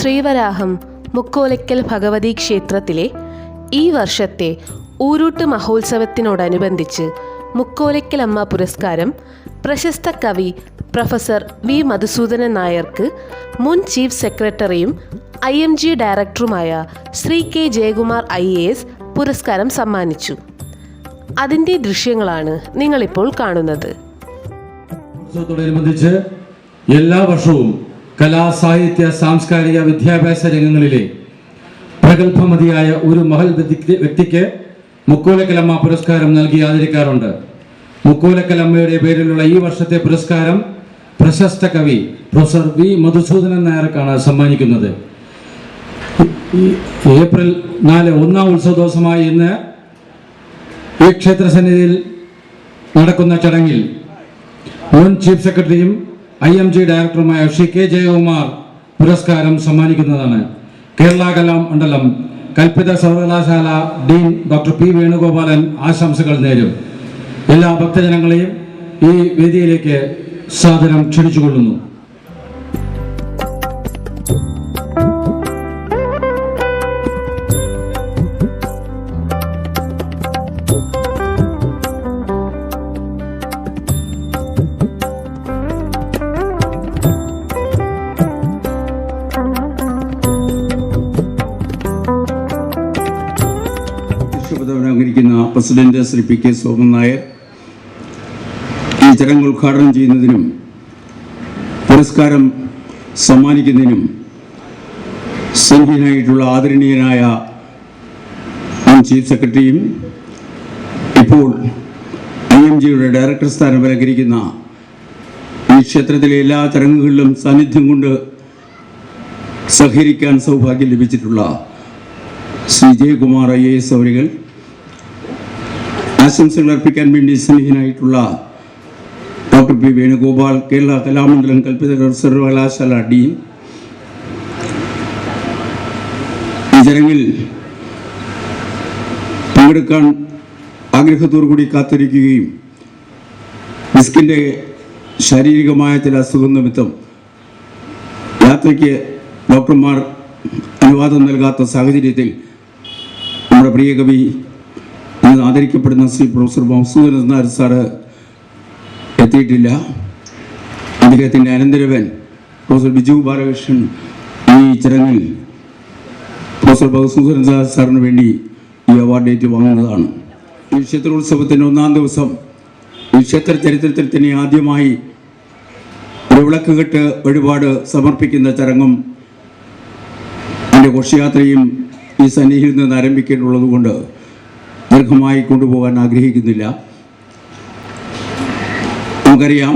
ശ്രീവരാഹം മുക്കോലയ്ക്കൽ ഭഗവതി ക്ഷേത്രത്തിലെ ഈ വർഷത്തെ ഊരൂട്ട് മഹോത്സവത്തിനോടനുബന്ധിച്ച് മുക്കോലയ്ക്കലമ്മ പുരസ്കാരം പ്രശസ്ത കവി പ്രൊഫസർ വി മധുസൂദനൻ നായർക്ക് മുൻ ചീഫ് സെക്രട്ടറിയും ഐ എം ജി ഡയറക്ടറുമായ Shri K Jayakumar I A S പുരസ്കാരം സമ്മാനിച്ചു. അതിന്റെ ദൃശ്യങ്ങളാണ് നിങ്ങളിപ്പോൾ കാണുന്നത്. എല്ലാ വർഷവും കലാ സാഹിത്യ സാംസ്കാരിക വിദ്യാഭ്യാസ രംഗങ്ങളിലെ പ്രഗത്ഭമതിയായ ഒരു മഹൽ വ്യക്തിക്ക് മുക്കോലക്കലമ്മ പുരസ്കാരം നൽകി ആദരിക്കാറുണ്ട്. മുക്കോലക്കലമ്മയുടെ പേരിലുള്ള ഈ വർഷത്തെ പുരസ്കാരം പ്രശസ്ത കവി പ്രൊഫസർ വി. മധുസൂദനൻ നായർക്കാണ് സമ്മാനിക്കുന്നത്. ഏപ്രിൽ നാല് ഒന്നാം ഉത്സവ ദിവസമായ ഇന്ന് ഈ ക്ഷേത്ര സന്നിധിയിൽ നടക്കുന്ന ചടങ്ങിൽ മുൻ ചീഫ് സെക്രട്ടറിയും ഐ എം ജി ഡയറക്ടറുമായ ശ്രീ കെ ജയകുമാർ പുരസ്കാരം സമ്മാനിക്കുന്നതാണ്. കേരള കലാമണ്ഡലം കൽപ്പിത സർവകലാശാല ഡീൻ ഡോക്ടർ പി വേണുഗോപാലൻ ആശംസകൾ നേരും. എല്ലാ ഭക്തജനങ്ങളെയും ഈ വേദിയിലേക്ക് സാദരം ക്ഷണിച്ചുകൊള്ളുന്നു. അധ്യക്ഷപദം president Shri P K Soman Nair ഈ ചടങ്ങ് ഉദ്ഘാടനം ചെയ്യുന്നതിനും പുരസ്കാരം സമ്മാനിക്കുന്നതിനും സംഖ്യനായിട്ടുള്ള ആദരണീയനായ മുൻ ചീഫ് സെക്രട്ടറിയും ഇപ്പോൾ ഐ എം ജിയുടെ ഡയറക്ടർ സ്ഥാനം അലങ്കരിക്കുന്ന ഈ ക്ഷേത്രത്തിലെ എല്ലാ ചടങ്ങുകളിലും സാന്നിധ്യം കൊണ്ട് സഹകരിക്കാൻ സൗഭാഗ്യം ലഭിച്ചിട്ടുള്ള Shri Jayakumar I A S അവരുകൾ ആശംസകൾ അർപ്പിക്കാൻ വേണ്ടി സ്നേഹിനായിട്ടുള്ള ഡോക്ടർ പി വേണുഗോപാൽ കേരള കലാമണ്ഡലം കൽപ്പിത സർവകലാശാല ഡീൻ ഈ ചടങ്ങിൽ പങ്കെടുക്കാൻ ആഗ്രഹത്തോടു കൂടി കാത്തിരിക്കുകയും മിസ്കിന്റെ ശാരീരികമായ ചില അസുഖം നിമിത്തം യാത്രയ്ക്ക് ഡോക്ടർമാർ അനുവാദം നൽകാത്ത സാഹചര്യത്തിൽ നമ്മുടെ പ്രിയ കവി ആദരിക്കപ്പെടുന്ന ശ്രീ പ്രൊഫസർ മഹസൂദൻ നായർ സാറ് എത്തിയിട്ടില്ല. അദ്ദേഹത്തിന്റെ അനന്തരവൻ പ്രൊഫസർ ബിജു ബാലകൃഷ്ണൻ ഈ ചടങ്ങിൽ പ്രൊഫസർ നായർ സാറിന് വേണ്ടി ഈ അവാർഡ് ഏറ്റുവാങ്ങുന്നതാണ് ഈ ക്ഷേത്രോത്സവത്തിന്റെ ഒന്നാം ദിവസം ഈ ക്ഷേത്ര ചരിത്രത്തിൽ തന്നെ ആദ്യമായി ഒരു വിളക്ക് കെട്ട് വഴിപാട് സമർപ്പിക്കുന്ന ചടങ്ങും എന്റെ ഘോഷയാത്രയും ഈ സന്നിധിയിൽ നിന്ന് ആരംഭിക്കേണ്ടുള്ളത് കൊണ്ട് ദീർഘമായി കൊണ്ടുപോകാൻ ആഗ്രഹിക്കുന്നില്ല. നമുക്കറിയാം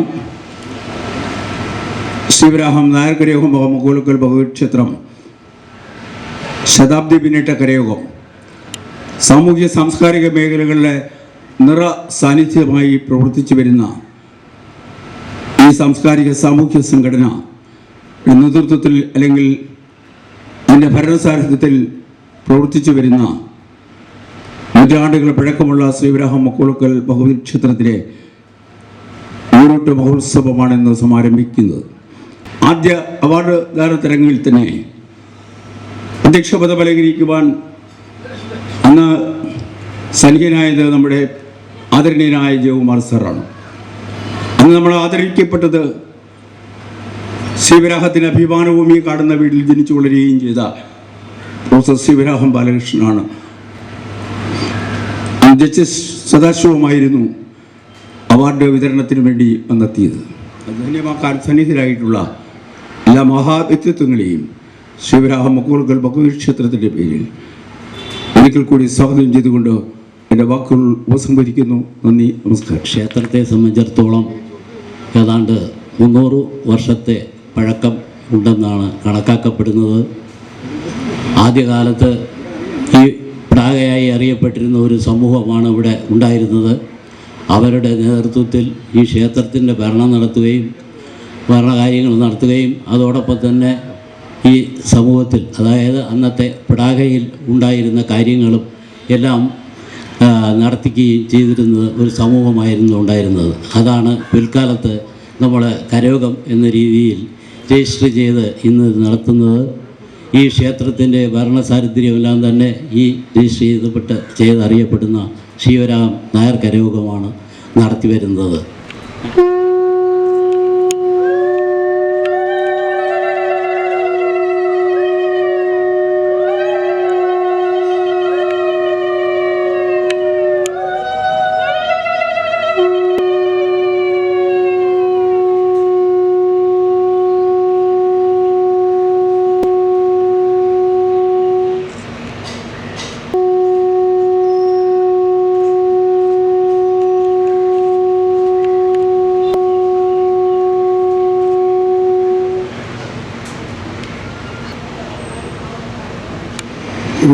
ശിവരാഹം നായർ കരയോഗം മുകോലക്കൽ ഭഗവത് ക്ഷേത്രം ശതാബ്ദി പിന്നിട്ട കരയോഗം സാമൂഹ്യ സാംസ്കാരിക മേഖലകളിലെ നിറ സാന്നിധ്യമായി പ്രവർത്തിച്ചു വരുന്ന ഈ സാംസ്കാരിക സാമൂഹ്യ സംഘടന നേതൃത്വത്തിൽ അല്ലെങ്കിൽ അതിന്റെ ഭരണസാരഥ്യത്തിൽ പ്രവർത്തിച്ചു വരുന്ന നൂറ്റാണ്ടുകൾ പഴക്കമുള്ള ശ്രീവിരാഹം മക്കുളക്കൽ ബഹുവിൽ ക്ഷേത്രത്തിലെ ഊരോട്ട് മഹോത്സവമാണ് ഇന്ന് സമാരംഭിക്കുന്നത്. ആദ്യ അവാർഡ് ദാന തരങ്ങളിൽ തന്നെ അധ്യക്ഷ പദം അലങ്കരിക്കുവാൻ അന്ന് സന്നിഹനായത് നമ്മുടെ ആദരണീയനായ ജയകുമാർ സാറാണ്. അന്ന് നമ്മൾ ആദരിക്കപ്പെട്ടത് ശിവരാഹത്തിന് അഭിമാനഭൂമി കാണുന്ന വീട്ടിൽ ജനിച്ചു വളരുകയും ചെയ്ത പ്രൊഫസർ ശിവരാഹം ബാലകൃഷ്ണനാണ്. ജസ്റ്റിസ് സദാശിവമായിരുന്നു അവാർഡ് വിതരണത്തിന് വേണ്ടി വന്നെത്തിയത്. ധന്യമാക്കാൻ സന്നിഹിതരായിട്ടുള്ള എല്ലാ മഹാവ്യക്തിത്വങ്ങളെയും ശിവരാഹ മക്കൂർക്കൽ ക്ഷേത്രത്തിന്റെ പേരിൽ ഒരിക്കൽ കൂടി സ്വാഗതം ചെയ്തുകൊണ്ട് എന്റെ വാക്കുകൾ ഉപസംഹരിക്കുന്നു. നന്ദി നമസ്കാരം. ക്ഷേത്രത്തെ സംബന്ധിച്ചിടത്തോളം ഏതാണ്ട് മുന്നൂറ് വർഷത്തെ പഴക്കം ഉണ്ടെന്നാണ് കണക്കാക്കപ്പെടുന്നത്. ആദ്യകാലത്ത് ഈ പ്രാകയായി അറിയപ്പെട്ടിരുന്ന ഒരു സമൂഹമാണ് ഇവിടെ ഉണ്ടായിരുന്നത്. അവരുടെ നേതൃത്വത്തിൽ ഈ ക്ഷേത്രത്തിന്റെ ഭരണം നടത്തുകയും ഭരണകാര്യങ്ങൾ നടത്തുകയും അതോടൊപ്പം തന്നെ ഈ സമൂഹത്തിൽ അതായത് അന്നത്തെ പിടാകയിൽ ഉണ്ടായിരുന്ന കാര്യങ്ങളും എല്ലാം നടത്തിക്കുകയും ചെയ്തിരുന്നത് ഒരു സമൂഹമായിരുന്നു ഉണ്ടായിരുന്നത്. അതാണ് പിൽക്കാലത്ത് നമ്മൾ കരയോഗം എന്ന രീതിയിൽ രജിസ്റ്റർ ചെയ്ത് ഇന്ന് നടത്തുന്നത്. ഈ ക്ഷേത്രത്തിന്റെ ഭരണസാരിദ്ര്യമെല്ലാം തന്നെ ഈ രജിസ്റ്റർ ചെയ്തപ്പെട്ട് ചെയ്തറിയപ്പെടുന്ന ശിവരാം നായർ കരയോഗമാണ് നടത്തി വരുന്നത്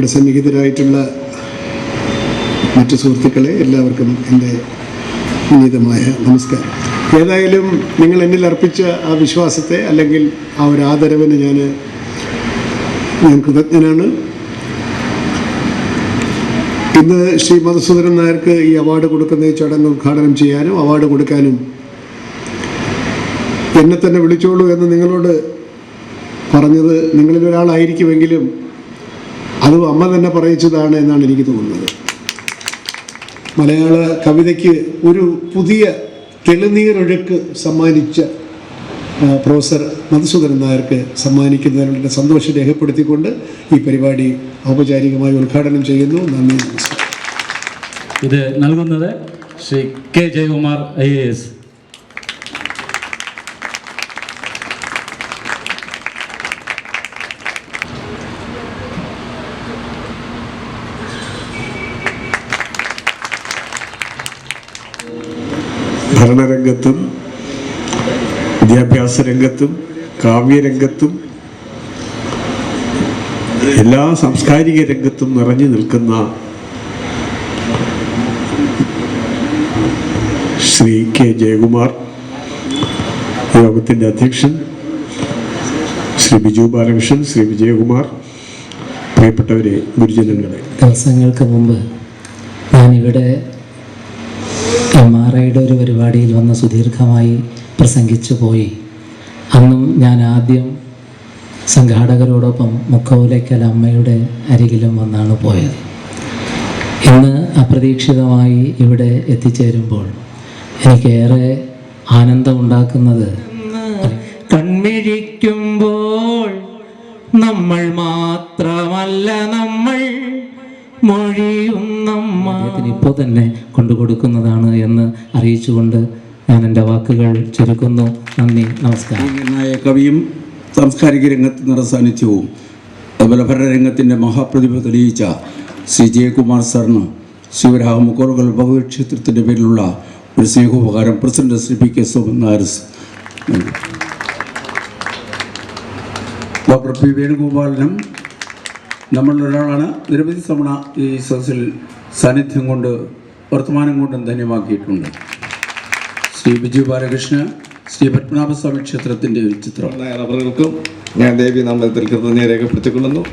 ഇവിടെ സന്നിഹിതരായിട്ടുള്ള മറ്റു സുഹൃത്തുക്കളെ എല്ലാവർക്കും എന്റെ വിനീതമായ നമസ്കാരം. ഏതായാലും നിങ്ങൾ എന്നിൽ അർപ്പിച്ച ആ വിശ്വാസത്തെ അല്ലെങ്കിൽ ആ ഒരു ആദരവിന് ഞാൻ ഞാൻ കൃതജ്ഞനാണ്. ഇന്ന് ശ്രീ മധുസൂദരൻ നായർക്ക് ഈ അവാർഡ് കൊടുക്കുന്ന ചടങ്ങ് ഉദ്ഘാടനം ചെയ്യാനും അവാർഡ് കൊടുക്കാനും എന്നെ തന്നെ വിളിച്ചോളൂ എന്ന് നിങ്ങളോട് പറഞ്ഞത് നിങ്ങളിൽ ഒരാളായിരിക്കുമെങ്കിലും അതും അമ്മ തന്നെ പറയിച്ചതാണ് എന്നാണ് എനിക്ക് തോന്നുന്നത്. മലയാള കവിതയ്ക്ക് ഒരു പുതിയ തെളിനീരൊഴുക്ക് സമ്മാനിച്ച പ്രൊഫസർ മധുസൂദനൻ നായർക്ക് സമ്മാനിക്കുന്നതിനുള്ള സന്തോഷം രേഖപ്പെടുത്തിക്കൊണ്ട് ഈ പരിപാടി ഔപചാരികമായി ഉദ്ഘാടനം ചെയ്യുന്നു. നന്ദി നമസ്കാരം. ഇത് നൽകുന്നത് Shri K Jayakumar I A S. ഭരണരംഗത്തും വിദ്യാഭ്യാസ രംഗത്തും കാവ്യരംഗത്തും എല്ലാ സാംസ്കാരിക രംഗത്തും നിറഞ്ഞു നിൽക്കുന്ന ശ്രീ കെ ജയകുമാർ യോഗത്തിന്റെ അധ്യക്ഷൻ ശ്രീ ബിജു ബാലകൃഷ്ണൻ ശ്രീ വിജയകുമാർ പ്രിയപ്പെട്ടവരെ ഗുരുജനങ്ങളെ. ദിവസങ്ങൾക്ക് മുമ്പ് ഞാനിവിടെ എം ആർ ഐയുടെ ഒരു പരിപാടിയിൽ വന്ന് സുദീർഘമായി പ്രസംഗിച്ചു പോയി. അന്നും ഞാൻ ആദ്യം സംഘാടകരോടൊപ്പം മുക്കോലയ്ക്കൽ അമ്മയുടെ അരികിലും വന്നാണ് പോയത്. ഇന്ന് അപ്രതീക്ഷിതമായി ഇവിടെ എത്തിച്ചേരുമ്പോൾ എനിക്കേറെ ആനന്ദമുണ്ടാക്കുന്നത് കൺമിഴിക്കുമ്പോൾ നമ്മൾ മാത്രമല്ല ഇപ്പോൾ തന്നെ കൊണ്ടു കൊടുക്കുന്നതാണ് എന്ന് അറിയിച്ചുകൊണ്ട് ഞാൻ എന്റെ വാക്കുകൾ ചുരുക്കുന്നു. നന്ദി നമസ്കാരം. കവിയും സാംസ്കാരിക രംഗത്ത് നിറ അതുപോലെ ഭരണരംഗത്തിന്റെ മഹാപ്രതിഭ തെളിയിച്ച ശ്രീ ജയകുമാർ സാറിന് ശിവരാഹ മുക്കോറുകൾ ഭഗവത്ക്ഷേത്രത്തിന്റെ പേരിലുള്ള ഒരു സ്നേഹോപകാരം president Shri P K Soman നായർസ് doctor P വേണുഗോപാലനും നമ്മളിലൊരാളാണ് നിരവധി തവണ ഈ സദസ്സിൽ സാന്നിധ്യം കൊണ്ട് വർത്തമാനം കൊണ്ടും ധന്യമാക്കിയിട്ടുണ്ട്. ശ്രീ ബിജു ബാലകൃഷ്ണ ശ്രീ പത്മനാഭസ്വാമി ക്ഷേത്രത്തിന്റെ ഒരു ചിത്രം. ഞാൻ ദേവി നാമത്തിൽ കൃതജ്ഞ രേഖപ്പെടുത്തിക്കൊള്ളുന്നു.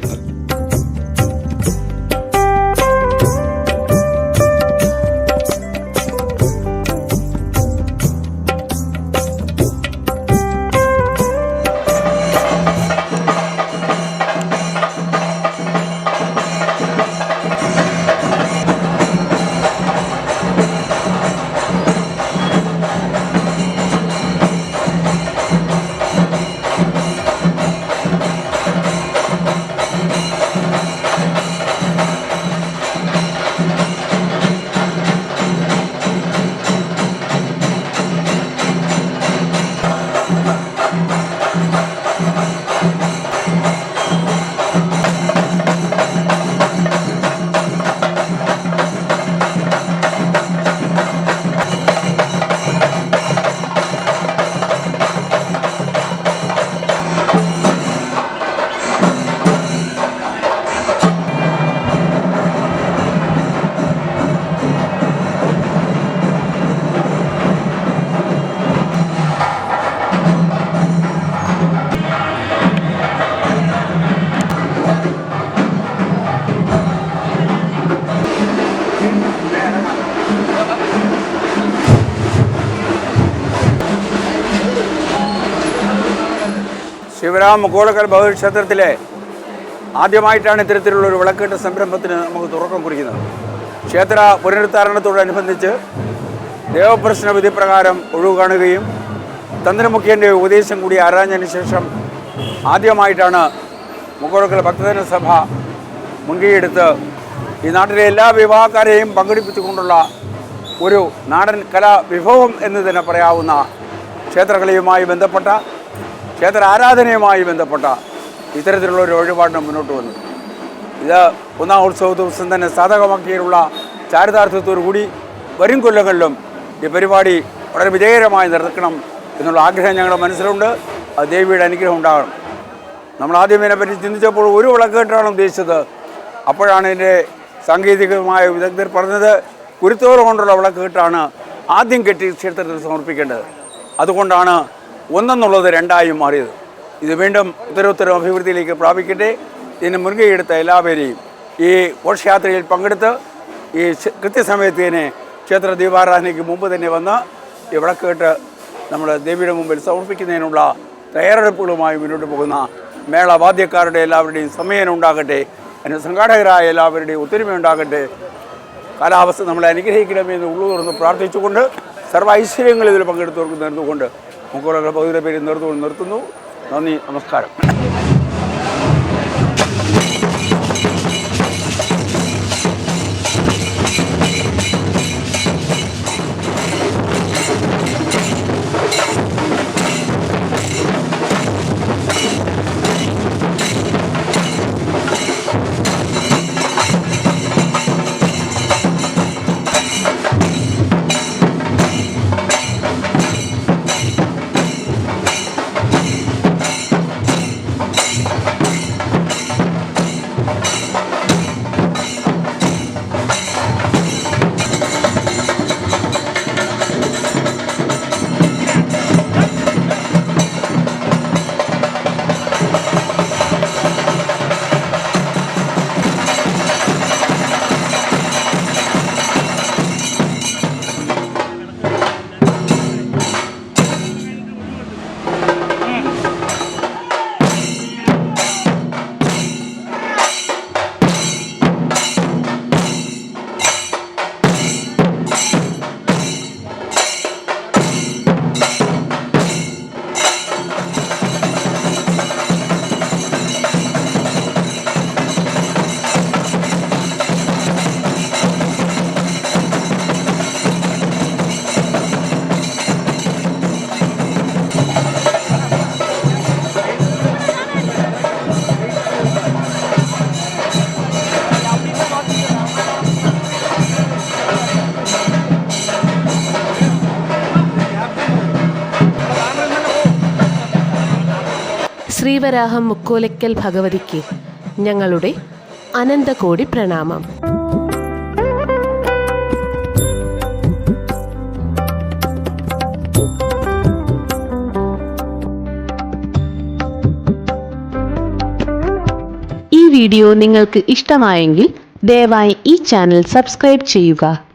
ശിവരാം മുക്കോളക്കൽ ക്ഷേത്രത്തിലെ ആദ്യമായിട്ടാണ് ഇത്തരത്തിലുള്ള ഒരു വിളക്കെട്ട് സംരംഭത്തിന് നമുക്ക് തുറക്കം കുറിക്കുന്നത്. ക്ഷേത്ര പുനരുദ്ധാരണത്തോടനുബന്ധിച്ച് ദേവപ്രശ്ന വിധി പ്രകാരം ഒഴിവ് കാണുകയും തന്ത്രമുഖ്യന്റെ ഉപദേശം കൂടി ആരാഞ്ഞതിന് ശേഷം ആദ്യമായിട്ടാണ് മുക്കോളക്കൽ ഭക്തജന സഭ മുൻകൈയെടുത്ത് ഈ നാട്ടിലെ എല്ലാ വിവാഹക്കാരെയും പങ്കെടുപ്പിച്ചുകൊണ്ടുള്ള ഒരു നാടൻ കലാവിഭവം എന്ന് തന്നെ പറയാവുന്ന ക്ഷേത്രകലയുമായി ബന്ധപ്പെട്ട ക്ഷേത്ര ആരാധനയുമായി ബന്ധപ്പെട്ട ഇത്തരത്തിലുള്ള ഒരു വഴിപാടിന് മുന്നോട്ട് വന്നു. ഇത് ഒന്നാം ഉത്സവ ദിവസം തന്നെ സാധകമാക്കിയുള്ള ചാരിതാർത്ഥ്യത്തോടു കൂടി വരും കൊല്ലങ്ങളിലും ഈ പരിപാടി വളരെ വിജയകരമായി നിർത്തണം എന്നുള്ള ആഗ്രഹം ഞങ്ങളുടെ മനസ്സിലുണ്ട്. അത് ദേവിയുടെ അനുഗ്രഹം ഉണ്ടാകണം. നമ്മൾ ആദ്യം ഇതിനെപ്പറ്റി ചിന്തിച്ചപ്പോൾ ഒരു വിളക്കേട്ടാണ് ഉദ്ദേശിച്ചത്. അപ്പോഴാണ് ഇതിന്റെ സാങ്കേതികമായ വിദഗ്ധർ പറഞ്ഞത് കുരുത്തോറ് കൊണ്ടുള്ള വിളക്കേട്ടാണ് ആദ്യം കെട്ടി ക്ഷേത്രത്തിൽ സമർപ്പിക്കേണ്ടത്. അതുകൊണ്ടാണ് ഒന്നെന്നുള്ളത് രണ്ടായി മാറിയത്. ഇത് വീണ്ടും ഉത്തരോത്തരം അഭിവൃദ്ധിയിലേക്ക് പ്രാപിക്കട്ടെ. ഇതിന് മുൻകൈയെടുത്ത എല്ലാവരെയും ഈ ഘോഷയാത്രയിൽ പങ്കെടുത്ത് ഈ കൃത്യസമയത്ത് തന്നെ ക്ഷേത്ര ദീപാരാധനയ്ക്ക് മുമ്പ് തന്നെ വന്ന് ഈ വിളക്കേട്ട് നമ്മൾ ദേവിയുടെ മുമ്പിൽ സമർപ്പിക്കുന്നതിനുള്ള തയ്യാറെടുപ്പുകളുമായി മുന്നോട്ട് പോകുന്ന മേളവാദ്യക്കാരുടെ എല്ലാവരുടെയും സമയം ഉണ്ടാകട്ടെ അതിന് സംഘാടകരായ എല്ലാവരുടെയും ഒത്തൊരുമയുണ്ടാകട്ടെ കാലാവസ്ഥ നമ്മളെ അനുഗ്രഹിക്കണമെന്ന് ഉള്ളു തുറന്ന് പ്രാർത്ഥിച്ചുകൊണ്ട് സർവ ഐശ്വര്യങ്ങളിൽ ഇതിൽ പങ്കെടുത്തവർക്ക് നേർന്നുകൊണ്ട് മുക്കോളകൾ പകുതിയുടെ പേര് നേർത്തുകൊണ്ട് നിർത്തുന്നു. നന്ദി നമസ്കാരം. ശ്രീവരാഹം മുക്കോലയ്ക്കൽ ഭഗവതിക്ക് ഞങ്ങളുടെ അനന്തകോടി പ്രണാമം. ഈ വീഡിയോ നിങ്ങൾക്ക് ഇഷ്ടമായെങ്കിൽ ദയവായി ഈ ചാനൽ സബ്സ്ക്രൈബ് ചെയ്യുക.